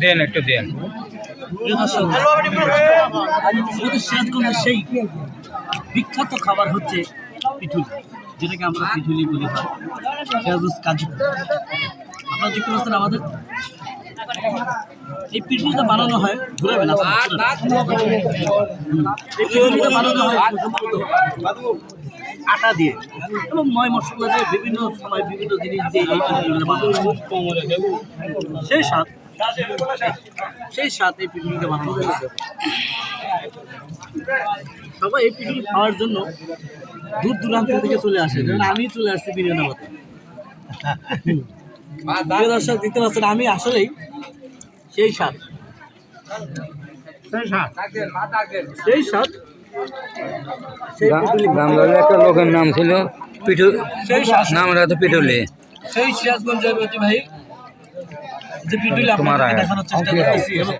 দেন একটু দেন সিরাজগঞ্জের সেই বিখ্যাত খাবার হচ্ছে পিঠুলি, যেটাকে আমরা পিঠুলি বলি সিরাজগঞ্জ কাজু আপনারা দেখতে পাচ্ছেন আমাদের এই পিঠুলিটা বানানো হয় ঘুরাবেন। হুম। এই বানানো হয় আটা দিয়ে এবং ময় মশলা দিয়ে বিভিন্ন সময় বিভিন্ন জিনিস দিয়ে সেই স্বাদ সেই স্বাদ এই পিঠুলিটা বানানো হয়েছে। সবাই এই পিঠুলি খাওয়ার জন্য দূর দূরান্ত থেকে চলে আসে। যেমন আমি চলে আসছি বিরিয়ানাবাদে দর্শক দেখতে পাচ্ছেন আমি আসলেই সেই স্বাদ সেই স্বাদ সেই পিঠুলি একটা লোকের নাম ছিল পিঠু সেই স্বাদ নাম রাখতো পিঠুলি। সেই সিরাজগঞ্জের ঐতিহ্যবাহী যে পিঠুলি আপনাদের দেখানোর চেষ্টা করতেছি